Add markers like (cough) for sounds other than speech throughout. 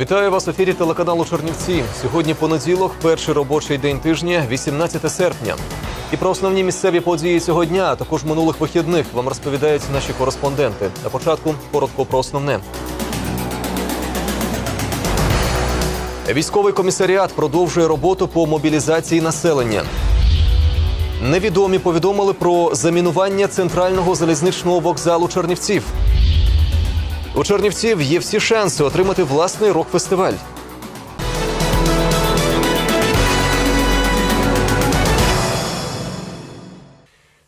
Вітаю вас в ефірі телеканалу Чернівці. Сьогодні понеділок, перший робочий день тижня, 18 серпня. І про основні місцеві події цього дня, а також минулих вихідних, вам розповідають наші кореспонденти. На початку коротко про основне. Військовий комісаріат продовжує роботу по мобілізації населення. Невідомі повідомили про замінування центрального залізничного вокзалу Чернівців. У Чернівців є всі шанси отримати власний рок-фестиваль.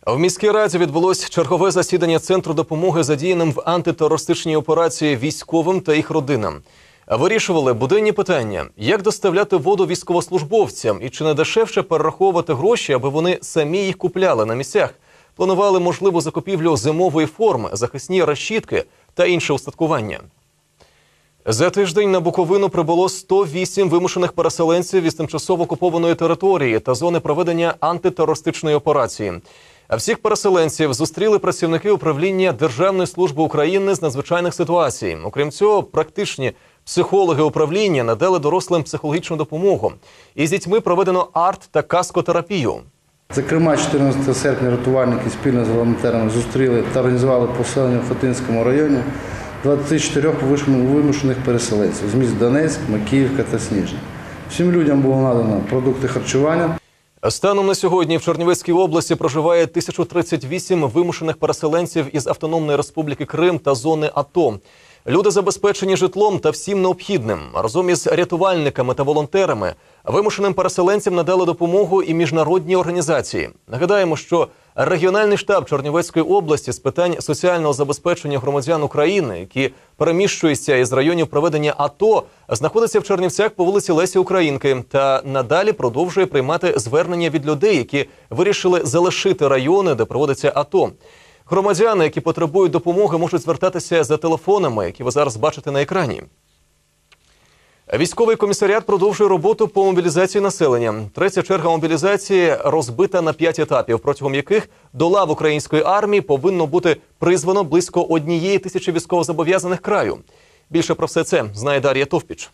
В міській раді відбулось чергове засідання центру допомоги задіяним в антитерористичній операції військовим та їх родинам. Вирішували буденні питання, як доставляти воду військовослужбовцям і чи не дешевше перераховувати гроші, аби вони самі їх купляли на місцях. Планували можливу закупівлю зимової форми, захисні решітки та інше устаткування. За тиждень на Буковину прибуло 108 вимушених переселенців із тимчасово окупованої території та зони проведення антитерористичної операції. А всіх переселенців зустріли працівники управління Державної служби України з надзвичайних ситуацій. Окрім цього, практичні психологи управління надали дорослим психологічну допомогу. Із дітьми проведено арт та каскотерапію. Зокрема, 14 серпня рятувальники спільно з волонтерами зустріли та організували поселення в Хотинському районі 24 вимушених переселенців з міст Донецьк, Макіївка та Сніжна. Всім людям було надано продукти харчування. Станом на сьогодні в Чернівецькій області проживає 1038 вимушених переселенців із Автономної Республіки Крим та зони АТО. Люди забезпечені житлом та всім необхідним. Разом із рятувальниками та волонтерами вимушеним переселенцям надали допомогу і міжнародні організації. Нагадаємо, що регіональний штаб Чернівецької області з питань соціального забезпечення громадян України, які переміщуються із районів проведення АТО, знаходиться в Чернівцях по вулиці Лесі Українки та надалі продовжує приймати звернення від людей, які вирішили залишити райони, де проводиться АТО. Громадяни, які потребують допомоги, можуть звертатися за телефонами, які ви зараз бачите на екрані. Військовий комісаріат продовжує роботу по мобілізації населення. Третя черга мобілізації розбита на п'ять етапів, протягом яких до лав української армії повинно бути призвано близько однієї тисячі військовозобов'язаних краю. Більше про все це знає Дар'я Товпіч.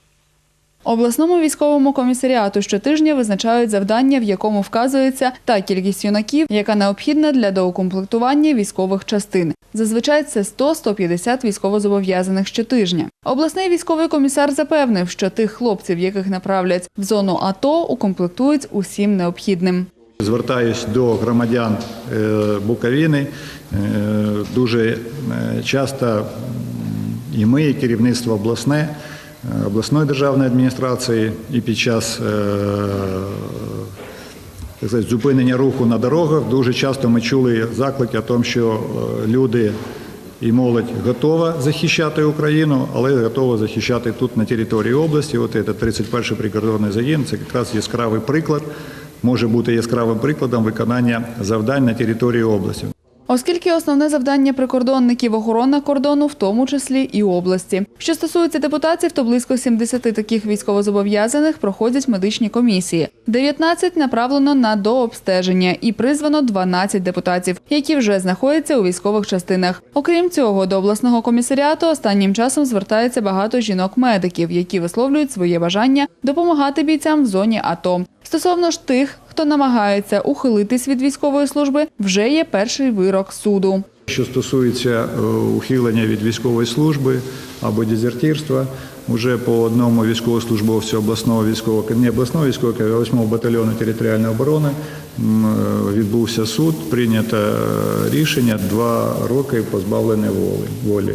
Обласному військовому комісаріату щотижня визначають завдання, в якому вказується та кількість юнаків, яка необхідна для доукомплектування військових частин. Зазвичай це 100-150 військовозобов'язаних щотижня. Обласний військовий комісар запевнив, що тих хлопців, яких направлять в зону АТО, укомплектують усім необхідним. Звертаюсь до громадян е, Буковини. Е, Дуже е, часто і ми, і керівництво обласне, обласної державної адміністрації, і під час е, так сказати, зупинення руху на дорогах дуже часто ми чули заклики о тому, що е, люди і молодь готова захищати Україну, але готова захищати тут на території області. От це 31-й прикордонний загін, це якраз яскравий приклад, може бути яскравим прикладом виконання завдань на території області. Оскільки основне завдання прикордонників охорона кордону, в тому числі і області. Що стосується депутатів, то близько 70 таких військовозобов'язаних проходять медичні комісії. 19 направлено на дообстеження і призвано 12 депутатів, які вже знаходяться у військових частинах. Окрім цього, до обласного комісаріату останнім часом звертається багато жінок-медиків, які висловлюють своє бажання допомагати бійцям в зоні АТО. Стосовно ж тих, хто намагається ухилитись від військової служби, вже є перший вирок суду. Що стосується е, ухилення від військової служби або дезертирства, вже по одному військовослужбовцю обласного військового не обласного військового, а 8 батальйону територіальної оборони е, відбувся суд. Прийнято е, рішення два роки позбавлення волі.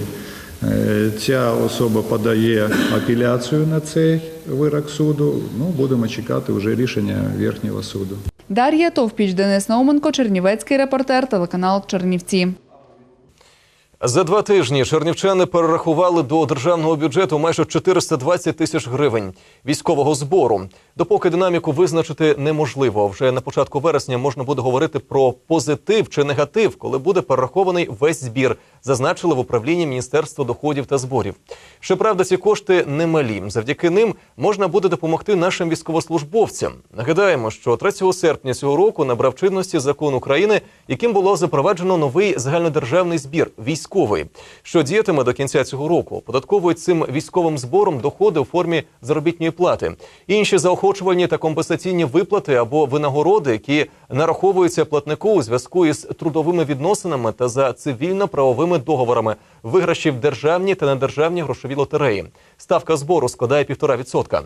Е, Ця особа подає апеляцію на цей вирок суду. Ну будемо чекати вже рішення верхнього суду. Дар'я Товпіч, Денис Науменко, Чернівецький репортер, телеканал Чернівці. За два тижні чернівчани перерахували до державного бюджету майже 420 тисяч гривень військового збору. Допоки динаміку визначити неможливо. Вже на початку вересня можна буде говорити про позитив чи негатив, коли буде перерахований весь збір зазначили в управлінні Міністерства доходів та зборів. Щоправда, ці кошти немалі. Завдяки ним можна буде допомогти нашим військовослужбовцям. Нагадаємо, що 3 серпня цього року набрав чинності закон України, яким було запроваджено новий загальнодержавний збір військовий, що діятиме до кінця цього року. Податковують цим військовим збором доходи у формі заробітної плати, інші заохочувальні та компенсаційні виплати або винагороди, які нараховуються платнику у зв'язку із трудовими відносинами та за цивільно-правовими договорами, виграші в державні та недержавні грошові лотереї. Ставка збору складає 1,5%.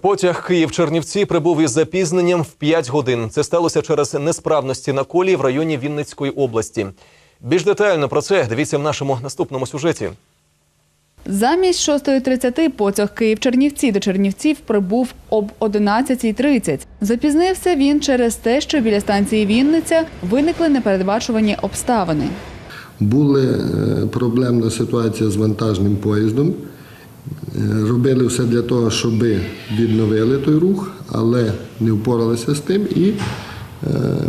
Потяг Київ-Чернівці прибув із запізненням в 5 годин. Це сталося через несправності на колії в районі Вінницької області. Більш детально про це дивіться в нашому наступному сюжеті. Замість 6.30 потяг Київ-Чернівці до Чернівців прибув об 11.30. Запізнився він через те, що біля станції Вінниця виникли непередбачувані обставини. Була е, проблемна ситуація з вантажним поїздом. Е, Робили все для того, щоб відновили той рух, але не впоралися з тим і е,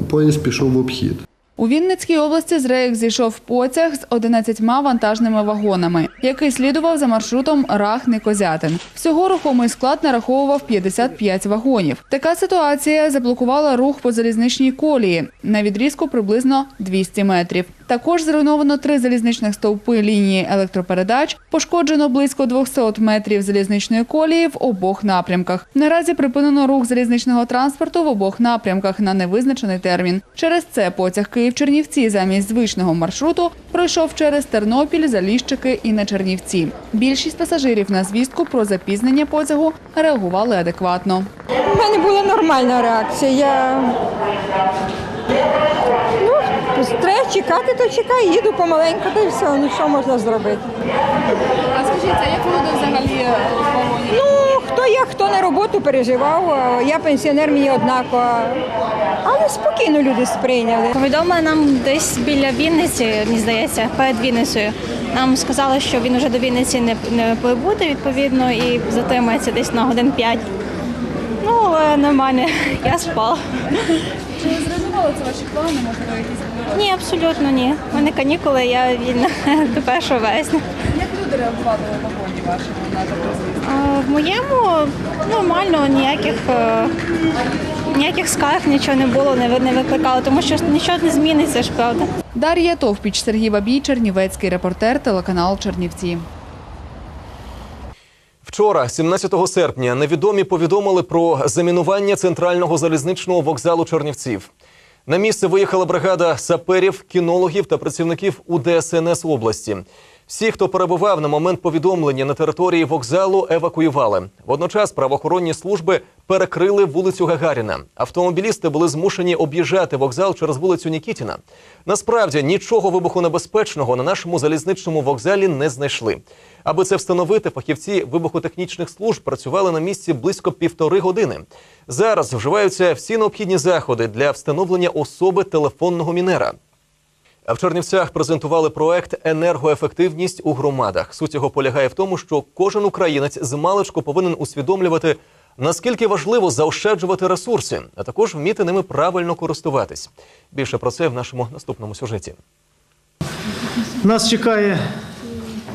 поїзд пішов в обхід. У Вінницькій області з рейк зійшов потяг з 11 вантажними вагонами, який слідував за маршрутом Рахни-Козятин. Всього рухомий склад нараховував 55 вагонів. Така ситуація заблокувала рух по залізничній колії на відрізку приблизно 200 метрів. Також зруйновано три залізничних стовпи лінії електропередач, пошкоджено близько 200 метрів залізничної колії в обох напрямках. Наразі припинено рух залізничного транспорту в обох напрямках на невизначений термін. Через це потяг Київ-Чернівці замість звичного маршруту пройшов через Тернопіль, Заліщики і на Чернівці. Більшість пасажирів на звістку про запізнення потягу реагували адекватно. У мене була нормальна реакція. Я треба чекати, то чекай, їду помаленьку, та й все. Ну що можна зробити? А скажіть, а як люди взагалі Ну, хто як, хто на роботу переживав, я пенсіонер, мені однаково. Але спокійно люди сприйняли. Повідомили нам десь біля Вінниці, мені здається, перед Вінницею. Нам сказали, що він вже до Вінниці не, не прибуде, відповідно, і затримається десь на годин 5. Ну, але нормально, (laughs) я спала. Чи це ваші плани? Можливо, якісь Ні, абсолютно ні. У мене канікули, я вільна (laughs) до 1 вересня. як люди реагували у вагоні вашому на А в моєму нормально, ніяких, е, ніяких скарг, нічого не було, не, ви- не викликало, тому що нічого не зміниться ж, правда. Дар'я Товпіч, Сергій Бабій, Чернівецький репортер, телеканал Чернівці. Вчора, 17 серпня, невідомі повідомили про замінування центрального залізничного вокзалу Чернівців. На місце виїхала бригада саперів, кінологів та працівників УДСНС області. Всі, хто перебував на момент повідомлення на території вокзалу, евакуювали. Водночас правоохоронні служби перекрили вулицю Гагаріна. Автомобілісти були змушені об'їжджати вокзал через вулицю Нікітіна. Насправді нічого вибухонебезпечного на нашому залізничному вокзалі не знайшли. Аби це встановити, фахівці вибухотехнічних служб працювали на місці близько півтори години. Зараз вживаються всі необхідні заходи для встановлення особи телефонного мінера. В Чернівцях презентували проект Енергоефективність у громадах. Суть його полягає в тому, що кожен українець з маличку повинен усвідомлювати, наскільки важливо заощаджувати ресурси, а також вміти ними правильно користуватись. Більше про це в нашому наступному сюжеті. Нас чекає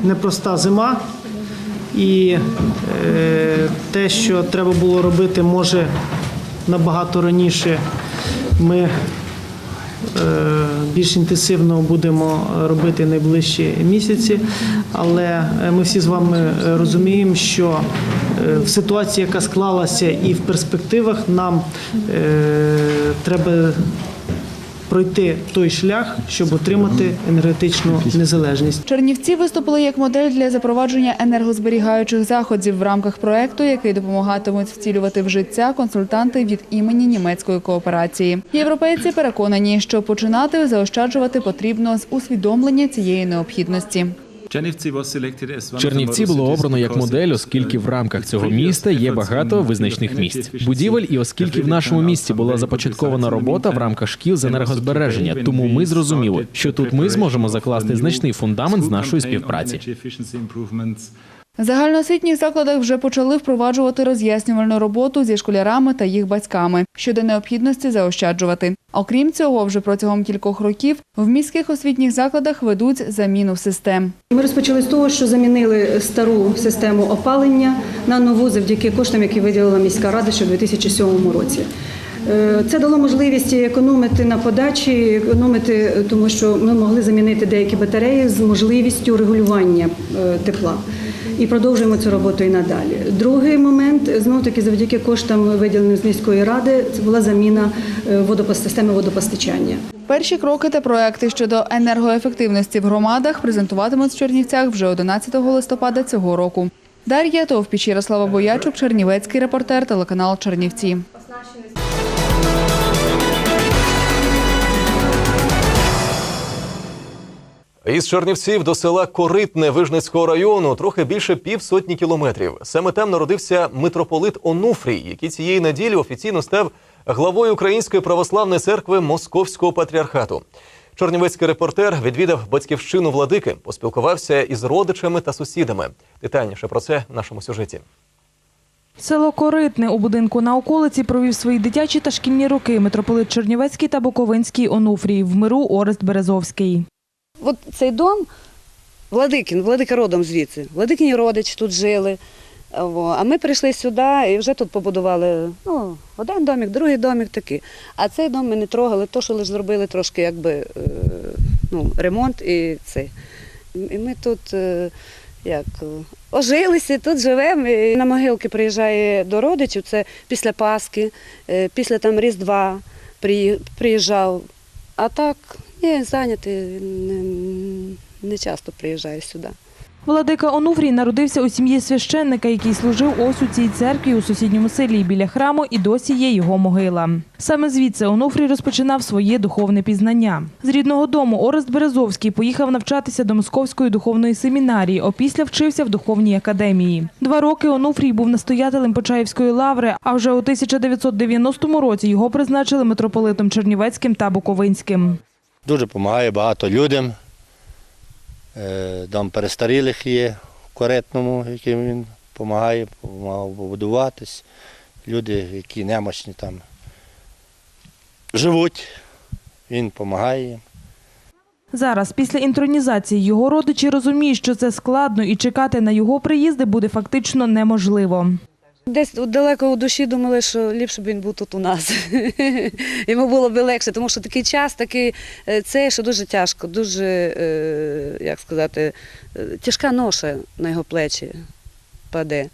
непроста зима, і е, те, що треба було робити, може набагато раніше. Ми більш інтенсивно будемо робити найближчі місяці, але е, ми всі з вами розуміємо, що е, в ситуації, яка склалася, і в перспективах нам е, треба пройти той шлях, щоб отримати енергетичну незалежність. Чернівці виступили як модель для запровадження енергозберігаючих заходів в рамках проекту, який допомагатимуть втілювати в життя консультанти від імені німецької кооперації. Європейці переконані, що починати заощаджувати потрібно з усвідомлення цієї необхідності. Чернівці було обрано як модель, оскільки в рамках цього міста є багато визначних місць. Будівель, і оскільки в нашому місті була започаткована робота в рамках шкіл з енергозбереження, тому ми зрозуміли, що тут ми зможемо закласти значний фундамент з нашої співпраці. Загальноосвітніх закладах вже почали впроваджувати роз'яснювальну роботу зі школярами та їх батьками щодо необхідності заощаджувати. Окрім цього, вже протягом кількох років в міських освітніх закладах ведуть заміну систем. Ми розпочали з того, що замінили стару систему опалення на нову завдяки коштам, які виділила міська рада ще в 2007 році. Е, Це дало можливість економити на подачі, економити, тому що ми могли замінити деякі батареї з можливістю регулювання е, тепла. І продовжуємо цю роботу і надалі. Другий момент знову таки завдяки коштам, виділеним з міської ради, це була заміна е, системи водопостачання. Перші кроки та проекти щодо енергоефективності в громадах презентуватимуть в Чернівцях вже 11 листопада цього року. Дар'я Товпіч, Ярослава Боячук, Чернівецький репортер, телеканал Чернівці. Із Чернівців до села Коритне Вижницького району трохи більше півсотні кілометрів. Саме там народився митрополит Онуфрій, який цієї неділі офіційно став главою Української православної церкви Московського патріархату. Чернівецький репортер відвідав батьківщину владики, поспілкувався із родичами та сусідами. Детальніше про це в нашому сюжеті. Село Коритне у будинку на околиці провів свої дитячі та шкільні роки митрополит Чернівецький та Буковинський Онуфрій, в миру Орест Березовський. От цей дом Владикин, Владика родом звідси. Владикині родичі тут жили. А ми прийшли сюди і вже тут побудували ну, один домик, другий домик такий. А цей дом ми не трогали, то, що лише зробили трошки якби, е, ну, ремонт і це. І ми тут е, як, ожилися, тут живемо. І на могилки приїжджає до родичів, це після Пасхи, е, після там Різдва приїжджав. А так, ні, зайнятий, не, не часто приїжджає сюди. Владика Онуфрій народився у сім'ї священника, який служив ось у цій церкві у сусідньому селі біля храму, і досі є його могила. Саме звідси Онуфрій розпочинав своє духовне пізнання. З рідного дому Орест Березовський поїхав навчатися до Московської духовної семінарії, опісля вчився в духовній академії. Два роки Онуфрій був настоятелем Почаївської лаври, а вже у 1990 році його призначили митрополитом Чернівецьким та Буковинським. Дуже допомагає багато людям. Е, Дом перестарілих є в Коретному, яким він допомагає, допомагав побудуватись. Люди, які немощні там живуть, він допомагає їм. Зараз, після інтронізації, його родичі розуміють, що це складно і чекати на його приїзди буде фактично неможливо. Десь далеко у душі думали, що ліпше б він був тут у нас. (laughs) Йому було б легше, тому що такий час, такий е, це, що дуже тяжко, дуже, е, як сказати, е, тяжка ноша на його плечі паде.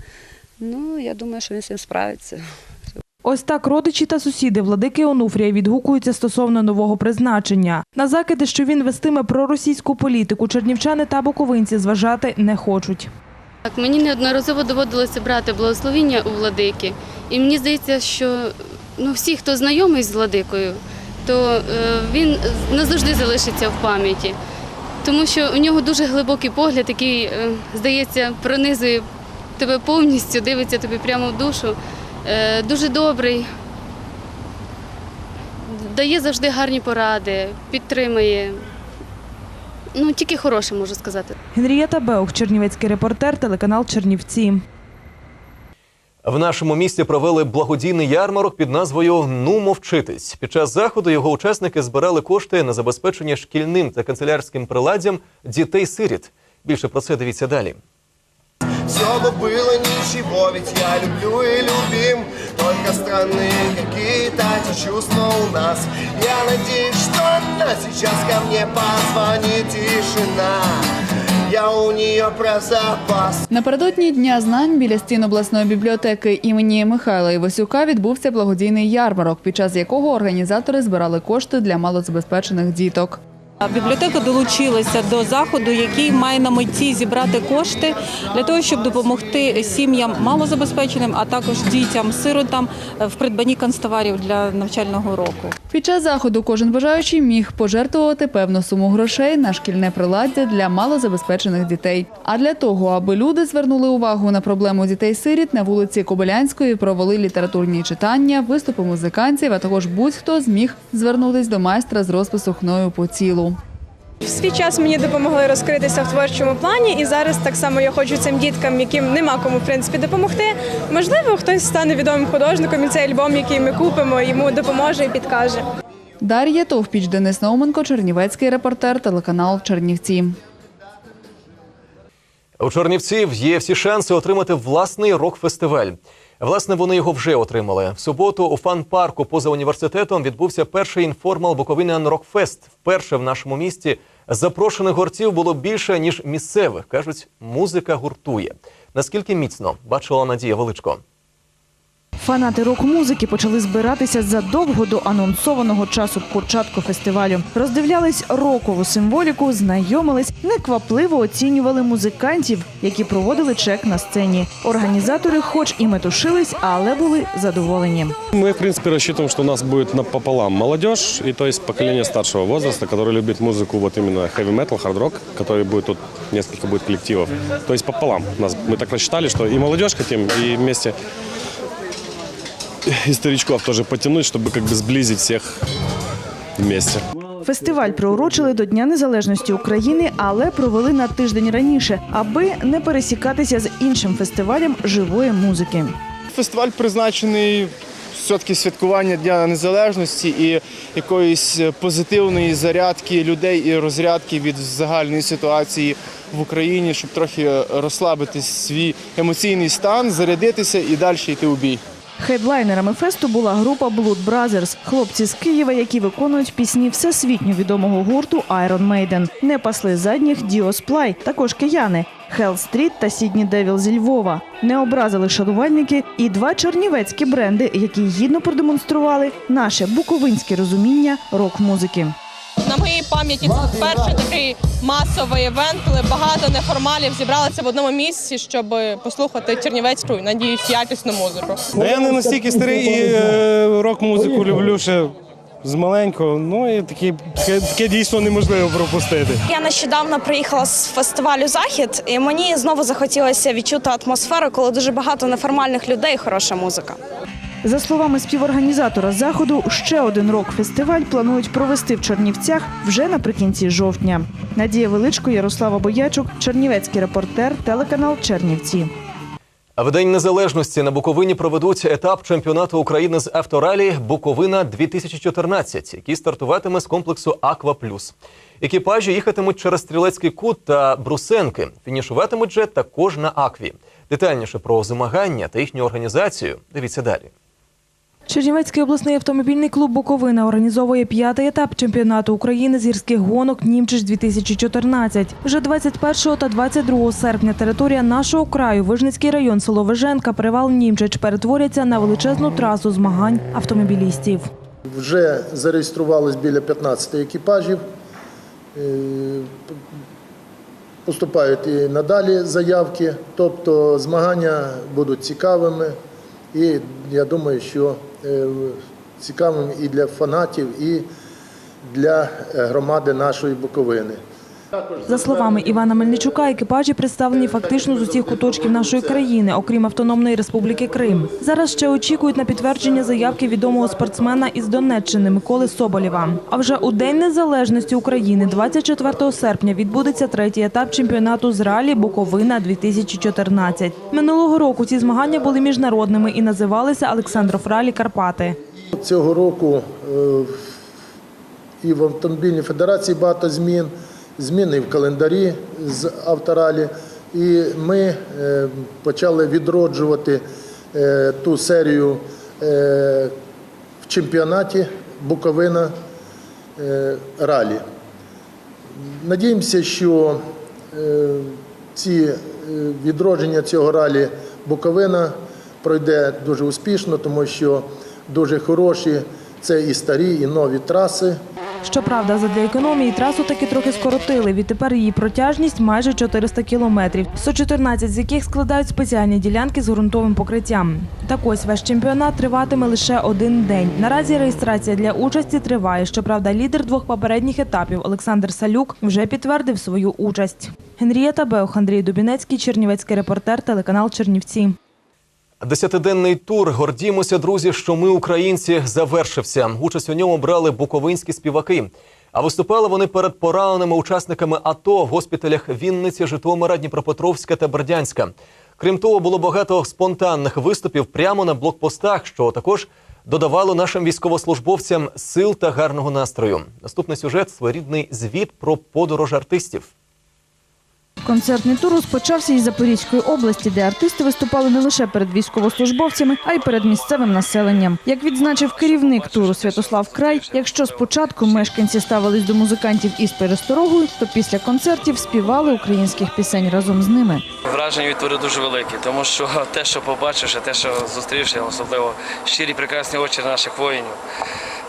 Ну, я думаю, що він з цим справиться. Ось так родичі та сусіди владики Онуфрія відгукуються стосовно нового призначення. На закиди, що він вестиме проросійську політику, чернівчани та буковинці зважати не хочуть. Так, мені неодноразово доводилося брати благословіння у владики. І мені здається, що ну, всі, хто знайомий з владикою, то е, він назавжди залишиться в пам'яті. Тому що у нього дуже глибокий погляд, який, е, здається, пронизує тебе повністю, дивиться тобі прямо в душу. Е, дуже добрий, дає завжди гарні поради, підтримує. Ну, тільки хороше можу сказати. Генрієта Беух, чернівецький репортер, телеканал Чернівці. В нашому місті провели благодійний ярмарок під назвою Ну мовчитись. Під час заходу його учасники збирали кошти на забезпечення шкільним та канцелярським приладдям дітей-сиріт. Більше про це дивіться далі. Все бы было ничего, ведь я люблю и любим Только странные какие-то эти чувства у нас Я надеюсь, что она сейчас ко мне позвонит Тишина Я у нее про запас Напередодні Дня знань біля стін обласної бібліотеки імені Михайла Івасюка відбувся благодійний ярмарок, під час якого організатори збирали кошти для малозабезпечених діток. Бібліотека долучилася до заходу, який має на меті зібрати кошти для того, щоб допомогти сім'ям малозабезпеченим, а також дітям, сиротам в придбанні канцтоварів для навчального року. Під час заходу кожен бажаючий міг пожертвувати певну суму грошей на шкільне приладдя для малозабезпечених дітей. А для того, аби люди звернули увагу на проблему дітей-сиріт, на вулиці Кобилянської провели літературні читання, виступи музикантів, а також будь-хто зміг звернутись до майстра з розпису хною по цілу. В свій час мені допомогли розкритися в творчому плані, і зараз так само я хочу цим діткам, яким нема кому в принципі допомогти. Можливо, хтось стане відомим художником, і цей альбом, який ми купимо, йому допоможе і підкаже. Дар'я Товпіч, Денис Науменко, Чернівецький репортер, телеканал Чернівці. У Чернівців є всі шанси отримати власний рок-фестиваль. Власне, вони його вже отримали. В суботу у фан-парку поза університетом відбувся перший інформал Буковинян Рокфест. Вперше в нашому місті запрошених гуртів було більше ніж місцевих. кажуть, музика гуртує. Наскільки міцно бачила Надія Величко. Фанати рок-музики почали збиратися задовго до анонсованого часу початку фестивалю. Роздивлялись рокову символіку, знайомились, неквапливо оцінювали музикантів, які проводили чек на сцені. Організатори, хоч і метушились, але були задоволені. Мы, в принципе, рассчитываем, что у нас будет напополам молодежь, и то есть поколение старшего возраста, которое любит музыку, вот именно heavy metal, hard rock, который будет тут, несколько будет коллективов. То есть пополам. У Нас, мы так рассчитали, что и молодежь хотим, и вместе и старичков тоже потянуть, чтобы как бы сблизить всех вместе. Фестиваль приурочили до Дня Незалежності України, але провели на тиждень раніше, аби не пересікатися з іншим фестивалем живої музики. Фестиваль призначений все-таки святкування Дня Незалежності і якоїсь позитивної зарядки людей і розрядки від загальної ситуації в Україні, щоб трохи розслабити свій емоційний стан, зарядитися і далі йти у бій. Хедлайнерами фесту була група Blood Brothers – хлопці з Києва, які виконують пісні всесвітньо відомого гурту Iron Maiden. Не пасли задніх Діо Сплай, також кияни. Hell Street та Сідні Девіл зі Львова не образили шанувальники і два чернівецькі бренди, які гідно продемонстрували наше буковинське розуміння рок-музики. На моїй пам'яті це перший такий масовий івент, коли багато неформалів зібралися в одному місці, щоб послухати чернівецьку, надіюсь, якісну музику. Ну, я не настільки старий і е, рок-музику люблю ще з маленького. Ну і таке, таке, таке дійсно неможливо пропустити. Я нещодавно приїхала з фестивалю Захід, і мені знову захотілося відчути атмосферу, коли дуже багато неформальних людей, хороша музика. За словами співорганізатора заходу, ще один рок-фестиваль планують провести в Чернівцях вже наприкінці жовтня. Надія Величко, Ярослава Боячук, Чернівецький репортер, телеканал Чернівці. А в День Незалежності на Буковині проведуть етап чемпіонату України з авторалі Буковина 2014, який стартуватиме з комплексу Аква Плюс. Екіпажі їхатимуть через Стрілецький кут та Брусенки. Фінішуватимуть же також на Акві. Детальніше про змагання та їхню організацію дивіться далі. Чернівецький обласний автомобільний клуб Буковина організовує п'ятий етап чемпіонату України з гірських гонок Німчич 2014. Вже 21 та 22 серпня територія нашого краю, Вижницький район, село Виженка, привал Німчич перетворяться на величезну трасу змагань автомобілістів. Вже зареєструвалось біля 15 екіпажів. Е, Поступають і надалі заявки, тобто змагання будуть цікавими. І я думаю, що цікавим і для фанатів, і для е, громади нашої Буковини. За словами Івана Мельничука, екіпажі представлені фактично з усіх куточків нашої країни, окрім Автономної Республіки Крим. Зараз ще очікують на підтвердження заявки відомого спортсмена із Донеччини Миколи Соболєва. А вже у День Незалежності України, 24 серпня, відбудеться третій етап чемпіонату з ралі Буковина 2014. Минулого року ці змагання були міжнародними і називалися Олександров Ралі Карпати. Цього року е, і в Автомобільній федерації багато змін, зміни в календарі з авторалі. І ми е, почали відроджувати е, ту серію е, в чемпіонаті Буковина ралі. Надіємося, що ці відродження цього ралі Буковина пройде дуже успішно, тому що дуже хороші це і старі, і нові траси. Щоправда, задля економії трасу таки трохи скоротили. Відтепер її протяжність майже 400 кілометрів, 114 з яких складають спеціальні ділянки з ґрунтовим покриттям. Так ось весь чемпіонат триватиме лише один день. Наразі реєстрація для участі триває. Щоправда, лідер двох попередніх етапів Олександр Салюк вже підтвердив свою участь. Генрієта Беух, Андрій Дубінецький, Чернівецький репортер, телеканал Чернівці. Десятиденний тур Гордімося, друзі, що ми українці завершився. Участь у ньому брали буковинські співаки. А виступали вони перед пораненими учасниками АТО в госпіталях Вінниці, Житомира, Дніпропетровська та Бердянська. Крім того, було багато спонтанних виступів прямо на блокпостах, що також додавало нашим військовослужбовцям сил та гарного настрою. Наступний сюжет своєрідний звіт про подорож артистів. Концертний тур розпочався із Запорізької області, де артисти виступали не лише перед військовослужбовцями, а й перед місцевим населенням. Як відзначив керівник туру Святослав Край, якщо спочатку мешканці ставились до музикантів із пересторогою, то після концертів співали українських пісень разом з ними. Враження від туру дуже великі, тому що (laughs) те, що побачиш, те, що зустрівши, особливо щирі прекрасні очі наших воїнів,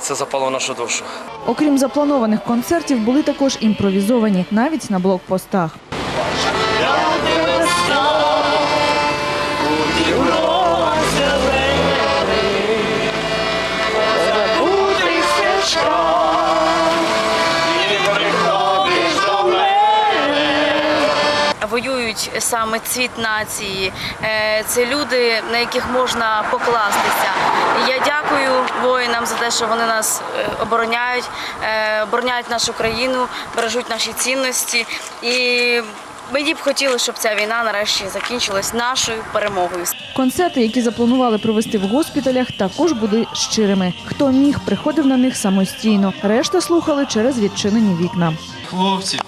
це запало в нашу душу. Окрім запланованих концертів, були також імпровізовані навіть на блокпостах. Воюють саме цвіт нації. Е, Це люди, на яких можна покластися. Я дякую воїнам за те, що вони нас е, обороняють, е, обороняють нашу країну, бережуть наші цінності. І мені б хотілося, щоб ця війна нарешті закінчилась нашою перемогою. Концерти, які запланували провести в госпіталях, також були щирими. Хто міг, приходив на них самостійно. Решта слухали через відчинені вікна. хлопців,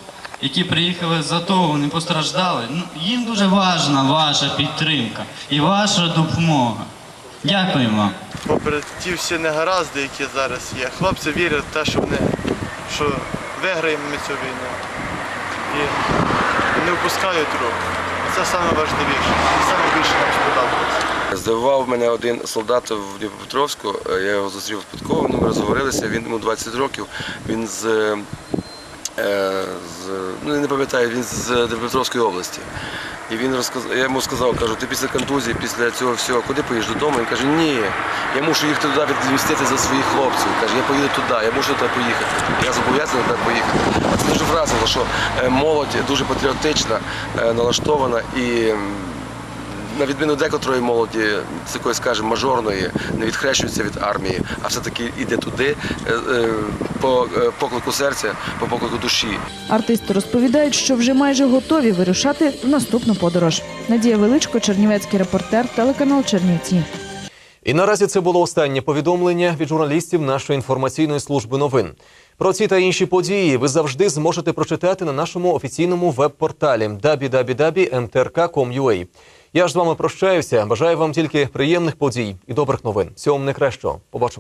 які приїхали за того, вони постраждали. Ну, їм дуже важна ваша підтримка і ваша допомога. Дякуємо вам. попри ті всі негаразди, які зараз є, хлопці вірять в те, що вони що виграємо ми цю війну. І не впускають рук. Це найважливіше, найбільше нам сподобалося. Здивував мене один солдат в Дніпропетровську. е, Я його зустрів випадково, ми розговорилися. Він йому 20 років. Він з, е, з ну не пам'ятаю, він з Дніпропетровської області. І він розказав, я йому сказав, кажу, ти після контузії, після цього всього, куди поїдеш додому? Він каже, ні, я мушу їх туди відвістити за своїх хлопців. Каже, я поїду туди, я мушу туди поїхати. Я зобов'язаний туди поїхати. А це дуже вразило, що е, молодь дуже патріотична, е, налаштована і. На відміну декотрої молоді, з якої, скажімо, мажорної, не відхрещується від армії, а все-таки йде туди е, е, по е, поклику серця, по поклику душі. Артисти розповідають, що вже майже готові вирушати в наступну подорож. Надія Величко, Чернівецький репортер, телеканал Чернівці. І наразі це було останнє повідомлення від журналістів нашої інформаційної служби новин. Про ці та інші події ви завжди зможете прочитати на нашому офіційному веб-порталі www.mtrk.com.ua. Я ж з вами прощаюся. Бажаю вам тільки приємних подій і добрих новин. Всього вам найкращого. Побачимо.